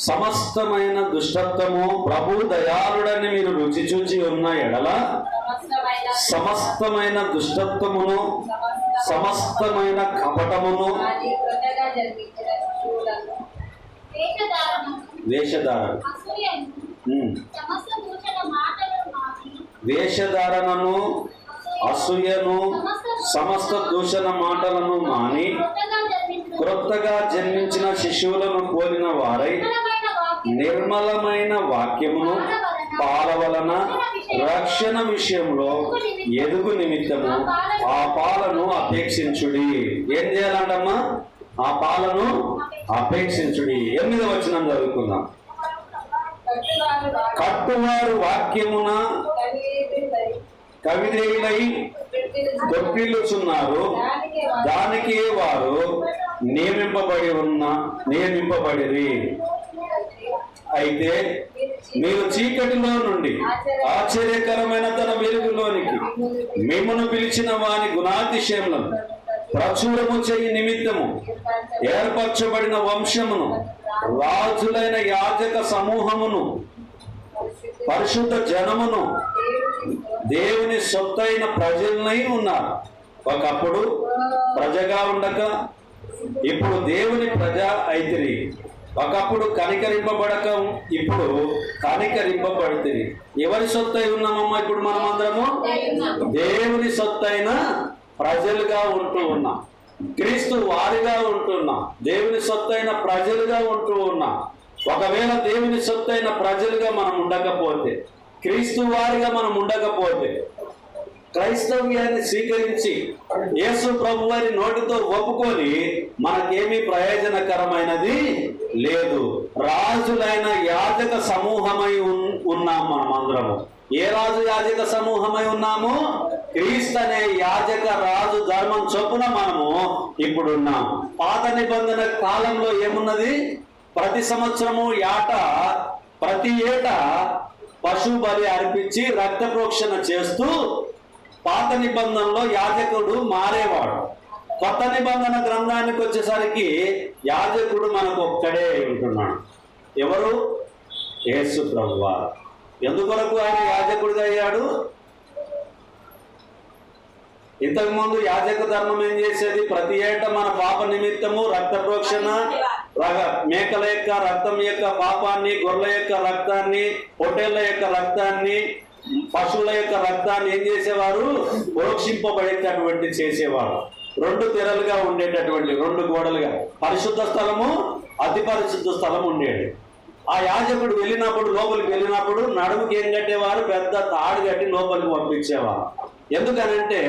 సమస్తమైన దుష్టత్వము ప్రభు దయాళుడని మీరు రుచి చూచి ఉన్న ఎడల సమస్తమైన దుష్టత్వమును సమస్తమైన కపటమును వేషధారణ. వేషధారణను అసూయను సమస్త దూషణ మాటలను మాని క్రొత్తగా జన్మించిన శిశువులను పోలిన వారై నిర్మలమైన వాక్యమును పాల వలన రక్షణ విషయంలో ఎదుగు నిమిత్తము ఆ పాలను అపేక్షించుడి. ఏం చేయాలంటమ్మా? ఆ పాలను అపేక్షించుడి. ఎనిమిది వచ్చిన చదువుకుందాం. కట్టువారు కట్టువారు వాక్యమున కలిగి కవిదేయులై దొక్కిల్లుచున్నారు వారు నియమింపబడి ఉన్న నియమింపబడిది అయితే మీరు చీకటిలో నుండి ఆశ్చర్యకరమైన తన వెలుగులోనికి మిమ్మను పిలిచిన వాని గుణాతిశయములను ప్రచురము చేయి నిమిత్తము ఏర్పరచబడిన వంశమును రాజులైన యాజక సమూహమును పరిశుద్ధ జనమును దేవుని సొత్తైన ప్రజలనై ఉన్నారు. ఒకప్పుడు ప్రజగా ఉండక ఇప్పుడు దేవుని ప్రజ అయితిరి ఒకప్పుడు కనికరింపబడక ఇప్పుడు కనికరింపబడితిరి. ఎవరి సొత్తై ఉన్నామమ్మా ఇప్పుడు మనం అందరము దేవుని సొత్తైన ప్రజలుగా ఉంటూ ఉన్నాం. క్రీస్తు వారిగా ఉంటున్నాం దేవుని సొత్తైన ప్రజలుగా ఉంటూ ఉన్నాం. ఒకవేళ దేవుని సొత్తైన ప్రజలుగా మనం ఉండకపోతే క్రీస్తు వారిగా మనం ఉండకపోతే క్రైస్తవ్యాన్ని స్వీకరించి యేసు ప్రభు వారి నోటితో ఒప్పుకొని మనకేమీ ప్రయోజనకరమైనది లేదు. రాజులైన యాజక సమూహమై ఉన్- ఉన్నాం మనం అందరము ఏ రాజు యాజక సమూహమై ఉన్నాము? క్రీస్తు అనే యాజక రాజు ధర్మం చొప్పున మనము ఇప్పుడు ఉన్నాం పాత నిబంధన కాలంలో ఏమున్నది? ప్రతి సంవత్సరము ఏట ప్రతి ఏటా పశు బలి అర్పించి రక్త ప్రోక్షణ చేస్తూ పాత నిబంధనలో యాజకుడు మారేవాడు. కొత్త నిబంధన గ్రంథానికి వచ్చేసరికి యాజకుడు మనకు ఒక్కడే ఉంటున్నాడు. ఎవరు? యేసు ప్రభువారు ఎందుకొరకు ఆయన యాజకుడిగా అయ్యాడు? ఇంతకుముందు యాజక ధర్మం ఏం చేసేది? ప్రతి ఏటా మన పాప నిమిత్తము రక్త ప్రోక్షణ రగ- మేకల యొక్క రక్తం యొక్క పాపాన్ని గొర్రెల యొక్క రక్తాన్ని పొట్టేళ్ళ యొక్క రక్తాన్ని పశువుల యొక్క రక్తాన్ని ఏం చేసేవారు? ప్రోక్షింపబడేటటువంటి చేసేవారు. రెండు తెరలుగా ఉండేటటువంటి రెండు గోడలుగా. పరిశుద్ధ స్థలము అతి పరిశుద్ధ స్థలం ఉండేది. ఆ యాజకుడు వెళ్ళినప్పుడు లోపలికి వెళ్ళినప్పుడు నడుముకి ఏం కట్టేవారు? పెద్ద తాడు కట్టి లోపలికి పంపించేవారు. ఎందుకనంటే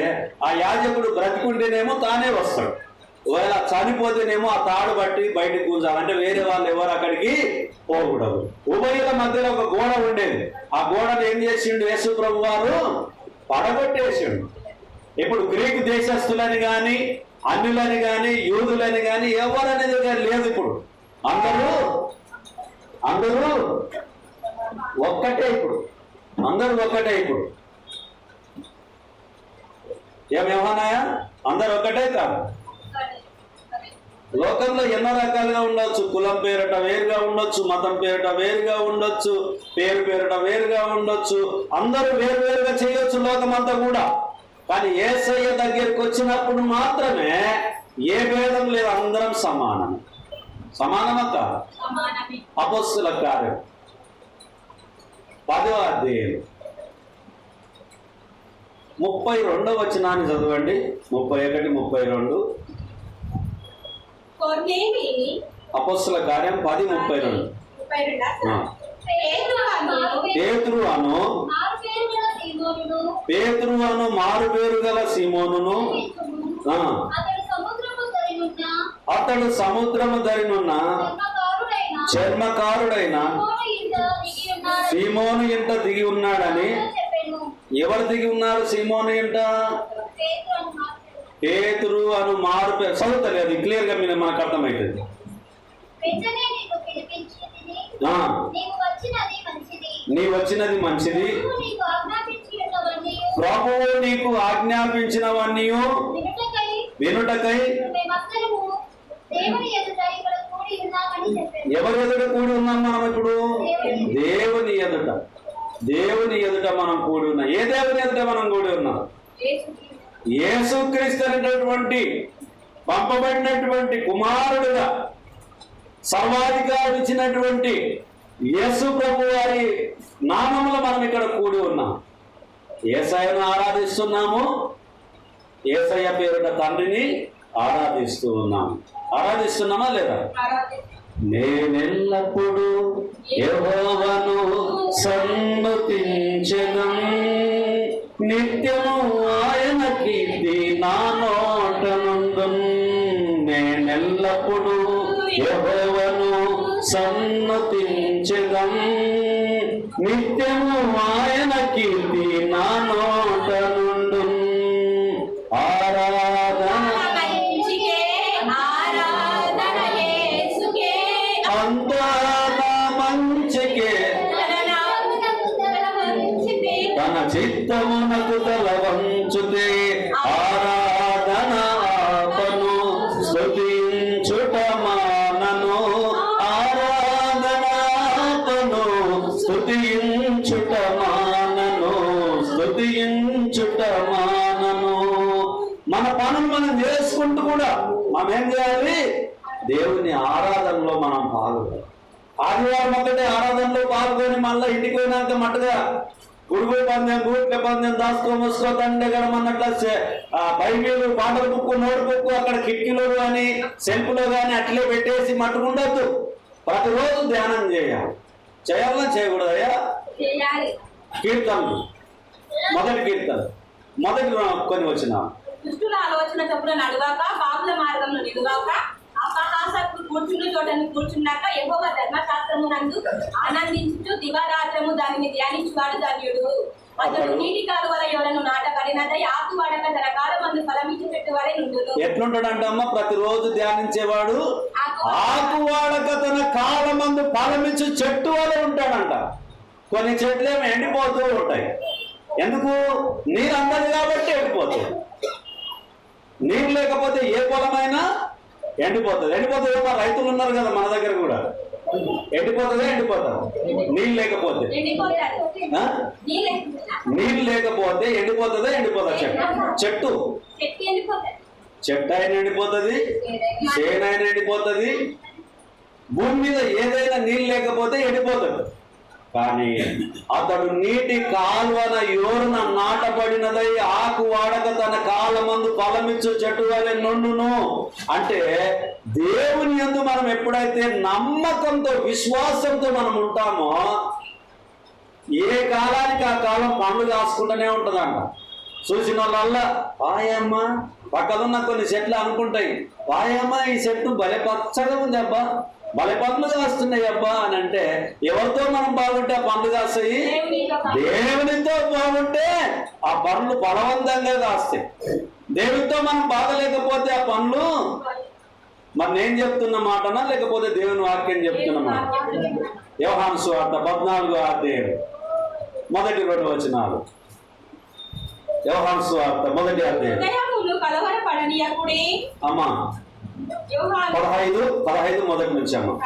ఆ యాజకుడు బ్రతికుంటేనేమో తానే వస్తాడు. ఒకవేళ చనిపోతేనేమో ఆ తాడు బట్టి బయటకు కూర్చాలి అంటే వేరే వాళ్ళు ఎవరు అక్కడికి పోకూడదు. ఉభయుల మధ్యలో ఒక గోడ ఉండేది. ఆ గోడను ఏం చేసిండు? యేసు ప్రభు వారు పడగొట్టేసిండు. ఇప్పుడు గ్రీక్ దేశస్తులని కానీ అన్యులని కానీ యూదులని కానీ ఎవరనేది లేదు ఇప్పుడు. అందరూ అందరూ ఒక్కటే ఇప్పుడు. అందరూ ఒక్కటే ఇప్పుడు. ఏమేమన్నాయా అందరు ఒక్కటే కాదు. లోకంలో ఎన్నో రకాలుగా ఉండొచ్చు. కులం పేరట వేరుగా ఉండొచ్చు. మతం పేరట వేరుగా ఉండొచ్చు. పేరు పేరట వేరుగా ఉండొచ్చు. అందరూ వేరు వేరుగా చేయొచ్చు లోకమంతా కూడా. కానీ ఏసయ్య దగ్గరికి వచ్చినప్పుడు మాత్రమే ఏ భేదం లేదు. అందరం సమానం సమానమా కాదు? సమానమే. అపస్సుల కార్యం. పదో అధ్యాయం. ముప్పై రెండో వచనాన్ని చదవండి. ముప్పై ఒకటి ముప్పై రెండు. అపస్సుల కార్యం పది ముప్పై రెండు. పేతురు అను. పేతురు అను. మారు పేరు గల సీమోనును. ఆ, అతడు సముద్రము ధరినున్న. చర్మకారుడైన. సీమోను ఇంట దిగి సీమోను ఉన్నాడని. ఎవరు దిగి ఉన్నారు సీమోను ఇంట? పేతురు అని మారు పేరు చదువుతుంది అది క్లియర్గా మీరు మనకు అర్థమవుతుంది నీ వచ్చినది మంచిది. ప్రభువు నీకు ఆజ్ఞాపించినవన్నీ వినుటకై ఎవరి ఎదుట కూడి ఉన్నాం మనం ఇప్పుడు? దేవుని ఎదుట. దేవుని ఎదుట. మనం కూడి ఉన్నాం. ఏ దేవుని ఎదుట మనం కూడి ఉన్నాం? యేసుక్రీస్తు అనేటటువంటి పంపబడినటువంటి కుమారుడుగా సర్వాధికారుడు ఇచ్చినటువంటి యేసు ప్రభు వారి నామంలో మనం ఇక్కడ కూడి ఉన్నాం. ఏసయ్యను ఆరాధిస్తున్నాము. ఏసయ్య పేరుట తండ్రిని ఆరాధిస్తూ ఉన్నాము ఆరాధిస్తున్నామా లేదా? నేనెల్లప్పుడూ యెహోవాను సన్మతించెను నిత్యము ఆయన కీర్తి నా నోట నుండును. నేనెల్లప్పుడు యెహోవాను నిత్యము ఆయన కీర్తి నా నోట వంచుతే ఆరాధన ఆపను స్తుతించుట మానను ఆరాధన ఆపను స్తుతించుట మానను స్తుతించుట మానను మన పనులు మనం చేసుకుంటూ కూడా మనం ఏం చేయాలి? దేవుని ఆరాధనలో మనం పాల్గొనాలి. ఆదివారం ఒకటే ఆరాధనలో పాల్గొని మళ్ళీ ఇంటికి పోయినాక మట్టుగా గుడుగు పందెం గూట్ల పందెం దాసుకో ముసుకో తండ్రి గడమన్నట్ల బైబిల్ పాటల బుక్కు నోటు బుక్కు అక్కడ కిటికీలో కానీ సెల్ఫ్లో కానీ అట్లే పెట్టేసి మట్టుకుండొద్దు ప్రతిరోజు ధ్యానం చేయాలి. చేయాలా చేయకూడదయ్యా చేయాలి. కీర్తనలు. మొదటి కీర్తన. మొదటి కొన్ని వచ్చిన దుష్టుల ఆలోచన చొప్పున నడువాక పాపుల మార్గంలో నిలువాక అపహాసకు కూర్చుండు చోటను కూర్చున్నాక ఎగోవ ధర్మశాస్త్రము నందు ఆనందించు దివారాత్రము దానిని ధ్యానించువాడు ధన్యుడు. అతడు నీటి కాలువల ఎవరను నాటబడినదై ఆకు వాడక తన కాలమందు ఫలమిచ్చి పెట్టువాడే నుండును. ఎట్లుంటాడంటే అమ్మ ప్రతిరోజు ధ్యానించేవాడు ఆకు వాడక. తన కాలమందు ఫలమిచ్చు చెట్టు వలె ఉంటాడంట. కొన్ని చెట్లు ఏమో ఎండిపోతూ ఉంటాయి. ఎందుకు? నీరు అందదు కాబట్టి ఎండిపోతాయి నీరు లేకపోతే ఏ పొలమైనా ఎండిపోతుంది. ఎండిపోతుంది ఏమో రైతులు ఉన్నారు కదా మన దగ్గర కూడా. ఎండిపోతుందా ఎండిపోతారు నీళ్ళు లేకపోతే? నీళ్ళే లేకపోతే. ఎండిపోతుందా ఎండిపోతా? చెట్టు. చెట్టు. చెట్టు అయిన ఎండిపోతుంది చేను అయిన ఎండిపోతుంది. భూమి మీద ఏదైనా నీళ్ళు లేకపోతే ఎండిపోతాడు కానీ అతడు నీటి కాల్వన యోరున నాటబడినదై ఆకు వాడక తన కాలమందు ఫలమిచ్చు చెట్టు వలె నుండును. అంటే దేవుని యందు మనం ఎప్పుడైతే నమ్మకంతో విశ్వాసంతో మనం ఉంటామో ఏ కాలానికి ఆ కాలం పండ్లు కాసుకుంటూనే ఉంటుందంట. చూసిన వాళ్ళల్లా పాయమ్మ పక్కనున్న కొన్ని చెట్లు అనుకుంటాయి. పాయమ్మ ఈ చెట్టు భలే పచ్చగా ఉంది అబ్బా భలే పండ్లు కాస్తున్నాయి అబ్బా అని అంటే ఎవరితో మనం బాగుంటే ఆ పండ్లు కాస్తాయి? దేవునితో బాగుంటే. ఆ పండ్లు బలవంతంగా కాస్తాయి. దేవునితో మనం బాగలేకపోతే ఆ పండ్లు? మరి నేను చెప్తున్న మాటనా లేకపోతే దేవుని వాక్యం చెప్తున్న యోహాను సువార్త పద్నాలుగు అధ్యాయం మొదటి రెండు వచనాలు. యోహాను సువార్త మొదటి అధ్యాయం. అమ్మా పదహైదు పదహైదు మొదటి నుంచి అమ్మ. ఉం.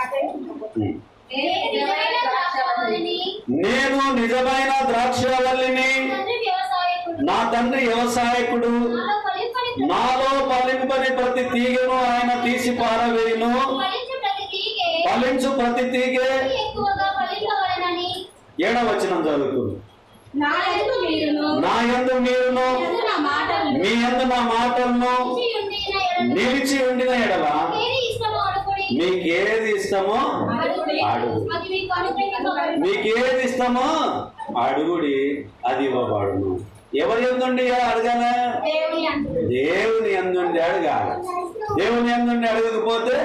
నిజమైన ద్రాక్షావల్లిని, నేను నిజమైన ద్రాక్షవల్లిని నా తండ్రి వ్యవసాయకుడు. నాలో ఫలింపని ఫలింపని ప్రతి తీగను ఆయన తీసి పారవేయును. ఫలించు ప్రతి తీగె. ఫలింపవలెనని. ఏడవచనం చదువుతుంది నా యందు మీరును. నా యందు మీరును. యందు నా మాటలు మీ యందు నా మాటలను. నిలిచి ఉండిన ఎడల మీకేది ఇష్టమో. అడుగు. మీకేది ఇష్టమో అడుగుడి అది ఇవ్వబడును. ఎవరి ఎందుండి అడగాల? దేవుని ఎందుండి అడగాలి. దేవుని ఎందుండి అడగకపోతే.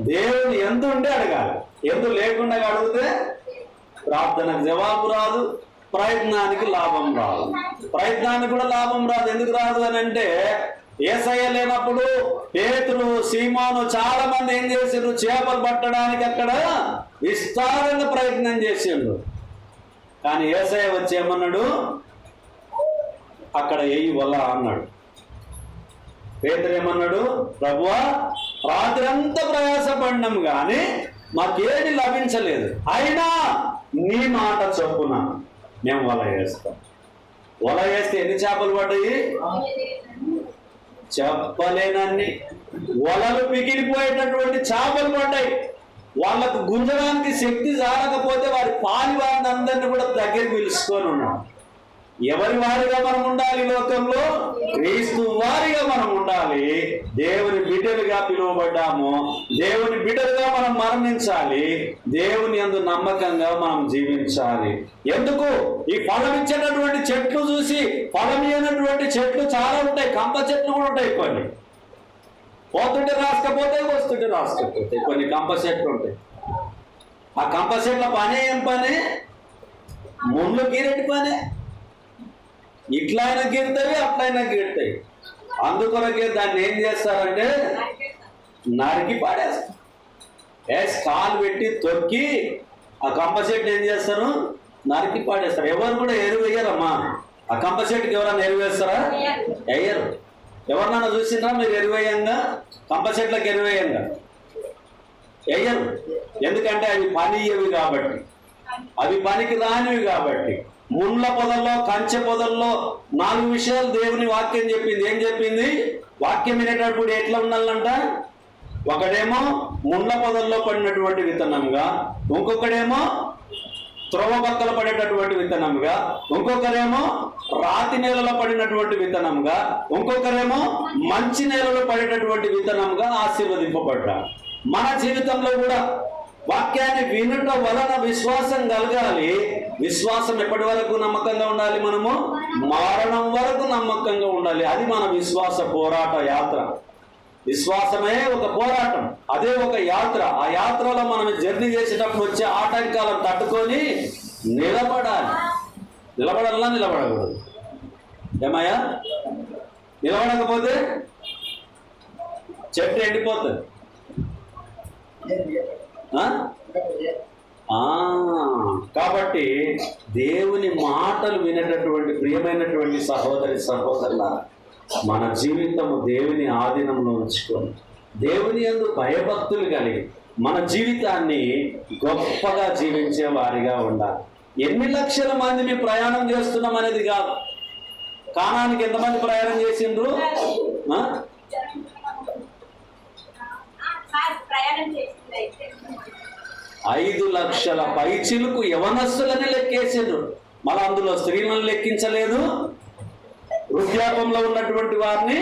దేవుని ఎందు ఉండి అడగాలి? ఎందు లేకుండా అడిగితే ప్రార్థనకు జవాబు రాదు. ప్రయత్నానికి లాభం రాదు. ప్రయత్నానికి కూడా లాభం రాదు. ఎందుకు రాదు అని అంటే ఏసయ్య లేనప్పుడు పేతులు సీమాను చాలా మంది ఏం చేసిండ్రు? చేపలు పట్టడానికి అక్కడ విస్తారంగా ప్రయత్నం చేసిండ్రు. కానీ ఏసయ్య వచ్చి ఏమన్నాడు? అక్కడ ఎయ్యి వల్ల అన్నాడు. పేతులు ఏమన్నాడు? ప్రభువా రాత్రంతా ప్రయాసపడినాం కానీ మాకేది లభించలేదు. అయినా నీ మాట చొప్పున మేము వల వేస్తాం. వల వేస్తే ఎన్ని చేపలు పడ్డాయి? చెప్పలేనన్ని. వలలు పిగిలిపోయేటటువంటి చేపలు పడ్డాయి. వాళ్ళకు గుంజడానికి శక్తి జారకపోతే వారి పాలి వారిని అందరిని కూడా దగ్గర పిలుచుకొని ఉన్నాం. ఎవరి వారిగా మనం ఉండాలి లోకంలో? క్రీస్తు వారిగా మనం ఉండాలి దేవుని బిడ్డలుగా పిలువబడ్డాము. దేవుని బిడ్డలుగా మనం మరణించాలి దేవుని అందు నమ్మకంగా మనం జీవించాలి. ఎందుకు? ఈ ఫలం చెట్లు చూసి ఫలం చెట్లు చాలా ఉంటాయి కంప చెట్లు కూడా ఉంటాయి కొన్ని. పోతుంటే రాసుకపోతే వస్తుంటే రాసుకపోతే కొన్ని కంప చెట్లు ఉంటాయి. ఆ కంప చెట్ల పని ఏం పని? ముళ్ళు గీరెటి పనే. ఇట్లయినా గీరుతాయి అట్లయినా గీరుతాయి. అందుకొరకే దాన్ని ఏం చేస్తారంటే నరికి పాడేస్తారు. వేసి కాలు పెట్టి తొక్కి ఆ కంప చెట్టు ఏం చేస్తారు? నరికి పాడేస్తారు. ఎవరు కూడా ఎరువు వేయరమ్మా. ఆ కంప చెట్టుకి ఎవరైనా ఎరువేస్తారా వేయరు. ఎవరినన్నా చూసినా మీరు ఎరువేయంగా కంప చెట్లకు ఎరువేయంగా వేయరు. ఎందుకంటే అవి పనియవి కాబట్టి. అవి పనికి రానివి కాబట్టి. ముండ్ల పొదల్లో కంచె పొదల్లో నాలుగు విషయాలు దేవుని వాక్యం చెప్పింది. ఏం చెప్పింది? వాక్యం వినేటప్పుడు ఎట్లా ఉండాలంట? ఒకడేమో ముండ్ల పొదల్లో పడినటువంటి విత్తనంగా ఇంకొకడేమో త్రొవ పక్కల పడేటటువంటి విత్తనంగా ఇంకొకరేమో రాతి నేలలో పడినటువంటి విత్తనంగా ఇంకొకరేమో మంచి నేలలో పడేటటువంటి విత్తనంగా ఆశీర్వదింపబడ్డా. మన జీవితంలో కూడా వాక్యాన్ని వినడం వలన విశ్వాసం కలగాలి. విశ్వాసం ఎప్పటి వరకు నమ్మకంగా ఉండాలి మనము? మరణం వరకు నమ్మకంగా ఉండాలి. అది మన విశ్వాస పోరాట యాత్ర. విశ్వాసమే ఒక పోరాటం. అదే ఒక యాత్ర. ఆ యాత్రలో మనం జర్నీ చేసేటప్పుడు వచ్చే ఆటంకాలను తట్టుకొని నిలబడాలి. నిలబడల్లా నిలబడకూడదు. ఏమయ్యా? నిలబడకపోతే చెట్టు ఎండిపోతుంది. కాబట్టి దేవుని మాటలు వినేటటువంటి ప్రియమైనటువంటి సహోదరి సహోదరుల మన జీవితము దేవుని ఆధీనంలో ఉంచుకొని దేవుని యందు భయభక్తులు కలిగి మన జీవితాన్ని గొప్పగా జీవించే వారిగా ఉండాలి. ఎన్ని లక్షల మంది మేము ప్రయాణం చేస్తున్నాం అనేది కాదు. కానానికి ఎంతమంది ప్రయాణం చేసిండ్రు ఆ? సార్ ప్రయాణం చేసింది అయితే ఐదు లక్షల పైచిలకు యవనస్తులని లెక్కేసిండ్రు. మళ్ళీ అందులో స్త్రీలను లెక్కించలేదు వృద్ధాపంలో ఉన్నటువంటి వారిని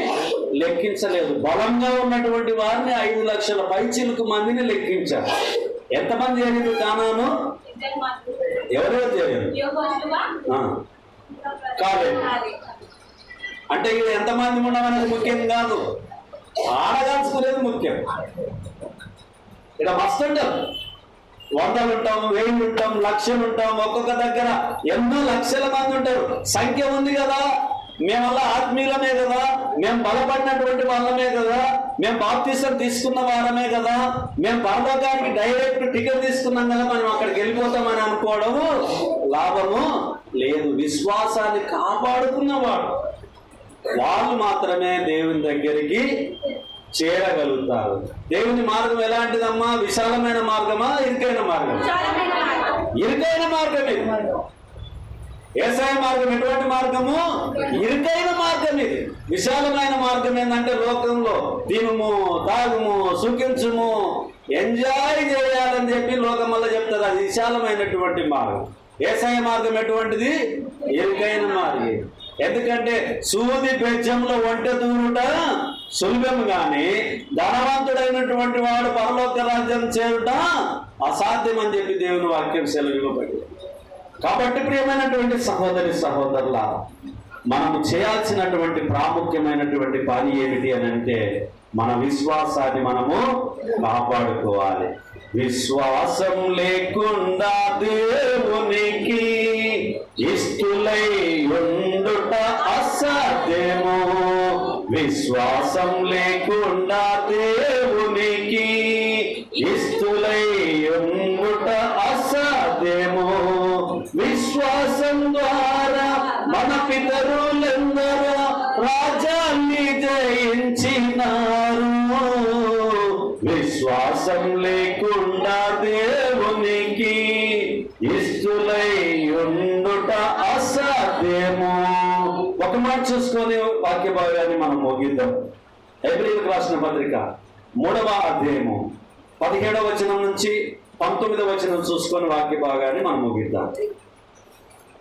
లెక్కించలేదు బలంగా ఉన్నటువంటి వారిని ఐదు లక్షల పైచిలకు మందిని లెక్కించారు. ఎంతమంది చేరింది కానాను ఎవరెవరు ఆ, కాలేదు అంటే ఇక్కడ ఎంతమంది ఉండమనేది ముఖ్యం కాదు. ఆడగాల్చుకునేది ముఖ్యం? ఇక్కడ మస్తు ఉంటాం. వందలు ఉంటాం వేలు ఉంటాం లక్షలు ఉంటాం ఒక్కొక్క దగ్గర ఎన్నో లక్షల మంది ఉంటారు. సంఖ్య ఉంది కదా. మేమల్లా ఆత్మీయులమే కదా. మేము బలపడినటువంటి వాళ్ళమే కదా. మేము బాప్తీసం తీసుకున్న వారమే కదా. మేము పర్వకానికి డైరెక్ట్ టికెట్ తీసుకున్నాం కదా. మనం అక్కడికి వెళ్ళిపోతామని అనుకోవడము లాభము లేదు. విశ్వాసాన్ని కాపాడుకున్నవాడు. వాళ్ళు మాత్రమే దేవుని దగ్గరికి చేరగలుగుతారు. దేవుని మార్గం ఎలాంటిదమ్మా? విశాలమైన మార్గమా? ఇరుకైన మార్గం ఇరుకైన మార్గం ఇది వ్యవసాయ మార్గం ఎటువంటి మార్గము? ఇరుకైన మార్గం ఇది. విశాలమైన మార్గం ఏంటంటే లోకంలో తినుము తాగుము సుఖించుము ఎంజాయ్ చేయాలని చెప్పి లోకం వల్ల చెప్తారు అది విశాలమైనటువంటి మార్గం. వ్యవసాయ మార్గం ఎటువంటిది? ఇరుకైన మార్గం. ఎందుకంటే సూది బెజ్జంలో ఒంటె దూరుట సులభం గాని ధనవంతుడైనటువంటి వాడు పరలోక రాజ్యం చేరుట అసాధ్యం అని చెప్పి దేవుని వాక్యం సెలవివ్వబడింది. కాబట్టి ప్రియమైనటువంటి సహోదరి సహోదరుల మనము చేయాల్సినటువంటి ప్రాముఖ్యమైనటువంటి పని ఏమిటి అని అంటే మన విశ్వాసాన్ని మనము కాపాడుకోవాలి. విశ్వాసం లేకుండా దేవునికి ఇష్టులై ఉండుట అసాధ్యము. విశ్వాసం లేకుండా దేవునికి ఇష్టులై ఉండుట అసాధ్యము. విశ్వాసం ద్వారా మన పితరులందరూ రాజాన్ని జయించినారు. విశ్వాసం చూసుకొని వాక్య భాగాన్ని మనం ముగిద్దాం. ఏప్రిల్ రాసిన పత్రిక మూడవ అధ్యాయము. పదిహేడవ వచనం నుంచి పంతొమ్మిదవ వచనం చూసుకొని వాక్య భాగాన్ని మనం ముగిద్దాం.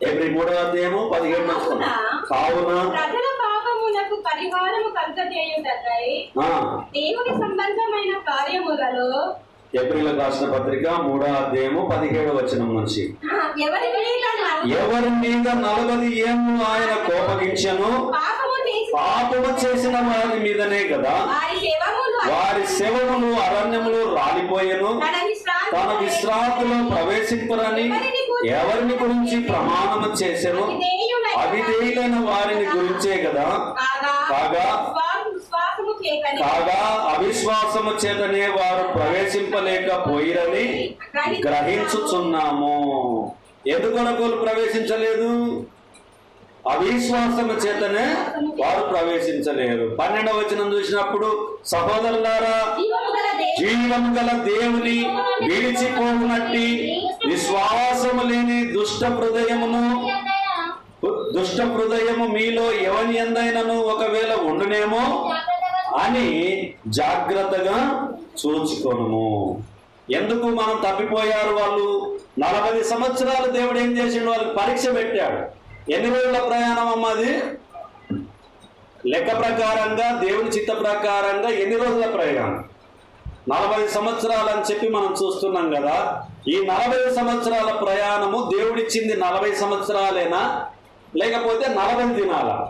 ఏప్రిల్ మూడవ అధ్యాయము పదిహేడు నుంచి కావున పరిహారము దేవుని సంబంధమైన కార్యములలో ఏప్రిల్ రాసిన పత్రిక మూడో అధ్యాయము పదిహేడు వచనం నుంచి. ఎవరి మీద నలభై ఏము ఆయన కోపగించను? పాపము చేసి పాపము చేసిన వారి మీదనే కదా. వారి శవములు అరణ్యములు రాలిపోయెను. తన విశ్రాంతి తన విశ్రాంతిలో ప్రవేశింపరని ఎవరిని గురించి ప్రమాణము చేసెను? అవిధేయులైన వారిని గురించే కదా. కాగా కాగా అవిశ్వాసము చేతనే వారు ప్రవేశింపలేకపోయిరని గ్రహించుచున్నాము. ఎందుకొరకు ప్రవేశించలేదు? అవిశ్వాసము చేతనే వారు ప్రవేశించలేరు. పన్నెండవ వచనం చూసినప్పుడు సహోదరులారా జీవము గల దేవుని జీవం గల దేవుని విడిచిపోనట్టి విశ్వాసము లేని దుష్ట హృదయమును దుష్ట హృదయము మీలో ఎవని ఎందైనను ఒకవేళ ఉండునేమో అని జాగ్రత్తగా చూచుకోను ఎందుకు మనం తప్పిపోయారు వాళ్ళు? నలభై సంవత్సరాలు దేవుడు ఏం చేసిండు? వాళ్ళకి పరీక్ష పెట్టాడు. ఎన్ని రోజుల ప్రయాణం అమ్మది లెక్క ప్రకారంగా దేవుని చిత్త ప్రకారంగా ఎన్ని రోజుల ప్రయాణం? నలభై సంవత్సరాలు అని చెప్పి మనం చూస్తున్నాం కదా. ఈ నలభై సంవత్సరాల ప్రయాణము దేవుడిచ్చింది నలభై సంవత్సరాలేనా? లేకపోతే నలభై దినాల?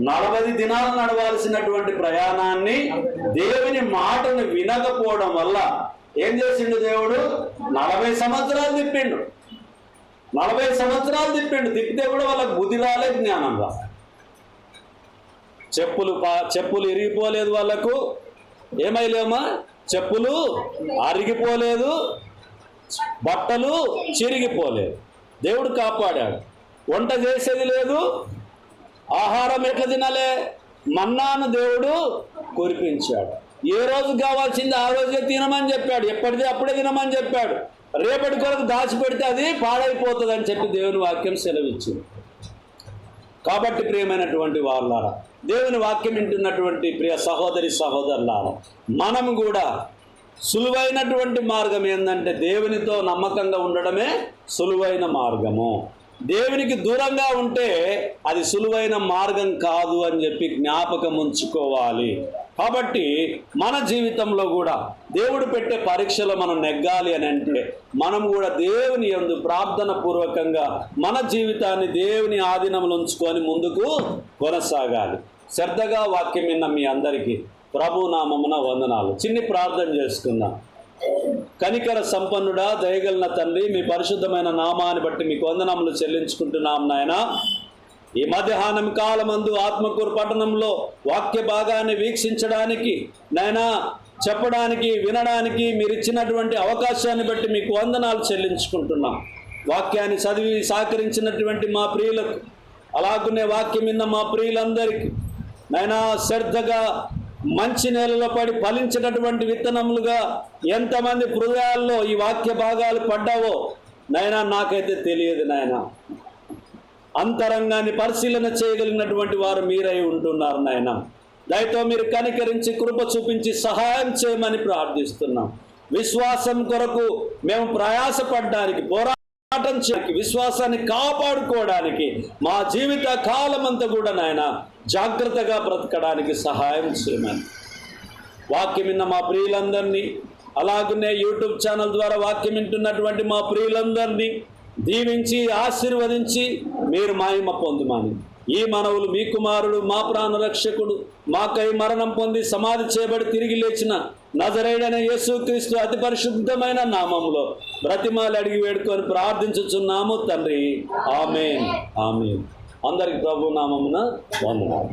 నలభై దినాలు నడవాల్సినటువంటి ప్రయాణాన్ని దేవుని మాటను వినకపోవడం వల్ల ఏం చేసిండు దేవుడు? నలభై సంవత్సరాలు తిప్పిండు. నలభై సంవత్సరాలు తిప్పిండు. తిప్పితే కూడా వాళ్ళకి బుద్ధి రాలే జ్ఞానం రా. చెప్పులు పా- చెప్పులు ఇరిగిపోలేదు వాళ్ళకు. ఏమైలేమా? చెప్పులు అరిగిపోలేదు. బట్టలు చిరిగిపోలేదు. దేవుడు కాపాడాడు. వంట చేసేది లేదు. ఆహారం ఎట్లా తినాలే? మన్నాను దేవుడు కురిపించాడు. ఏ రోజు కావాల్సింది ఆ రోజే తినమని చెప్పాడు. ఎప్పటిది అప్పుడే తినమని చెప్పాడు. రేపటి కొరకు దాచిపెడితే అది పాడైపోతుంది అని చెప్పి దేవుని వాక్యం సెలవిచ్చింది. కాబట్టి ప్రియమైనటువంటి వాళ్ళారా దేవుని వాక్యం వింటున్నటువంటి ప్రియ సహోదరి సహోదరులారా మనం కూడా సులువైనటువంటి మార్గం ఏంటంటే దేవునితో నమ్మకంగా ఉండడమే సులువైన మార్గము. దేవునికి దూరంగా ఉంటే అది సులువైన మార్గం కాదు అని చెప్పి జ్ఞాపకం ఉంచుకోవాలి. కాబట్టి మన జీవితంలో కూడా దేవుడు పెట్టే పరీక్షలు మనం నెగ్గాలి అని అంటే మనం కూడా దేవుని యందు ప్రార్థన పూర్వకంగా మన జీవితాన్ని దేవుని ఆధీనంలో ఉంచుకొని ముందుకు కొనసాగాలి. శ్రద్ధగా వాక్యం విన్న మీ అందరికీ ప్రభు నామమున వందనాలు. చిన్ని ప్రార్థన చేసుకుందాం. కనికర సంపన్నుడా దయగలిన తండ్రి మీ పరిశుద్ధమైన నామాన్ని బట్టి మీకు వందనములు చెల్లించుకుంటున్నాం నాయన. ఈ మధ్యాహ్నం కాలమందు ఆత్మకూరు పట్టణంలో వాక్య భాగాన్ని వీక్షించడానికి నాయనా చెప్పడానికి వినడానికి మీరు ఇచ్చినటువంటి అవకాశాన్ని బట్టి మీకు వందనాలు చెల్లించుకుంటున్నాం. వాక్యాన్ని చదివి సహకరించినటువంటి మా ప్రియులకు అలాగునే వాక్యం విన్న మా ప్రియులందరికీ నైనా శ్రద్ధగా మంచి నేలలో పడి ఫలించినటువంటి విత్తనములుగా ఎంతమంది హృదయాల్లో ఈ వాక్య భాగాలు పడ్డావో నాయనా నాకైతే తెలియదు నాయనా. అంతరంగాన్ని పరిశీలన చేయగలిగినటువంటి వారు మీరై ఉంటున్నారు నాయన. దయతో మీరు కనికరించి కృప చూపించి సహాయం చేయమని ప్రార్థిస్తున్నాం. విశ్వాసం కొరకు మేము ప్రయాసపడడానికి పోరాటం చేయడానికి విశ్వాసాన్ని కాపాడుకోవడానికి మా జీవిత కాలం అంతా కూడా నాయన జాగ్రత్తగా బ్రతకడానికి సహాయం చేయమని. వాక్యం విన్న మా ప్రియులందరినీ అలాగనే యూట్యూబ్ ఛానల్ ద్వారా వాక్యం వింటున్నటువంటి మా ప్రియులందరినీ దీవించి ఆశీర్వదించి మీరు మాయమ పొందుమని. ఈ మనవులు మీ కుమారుడు మా ప్రాణ రక్షకుడు మాకై మరణం పొంది సమాధి చేయబడి తిరిగి లేచిన నజరైడైన యేసుక్రీస్తు అతి పరిశుద్ధమైన నామంలో బ్రతిమాలు అడిగి వేడుకొని ప్రార్థించుచున్నాము తండ్రి. ఆమెన్. ఆమెన్. అందరికి ప్రభు నామమున వందనాలు.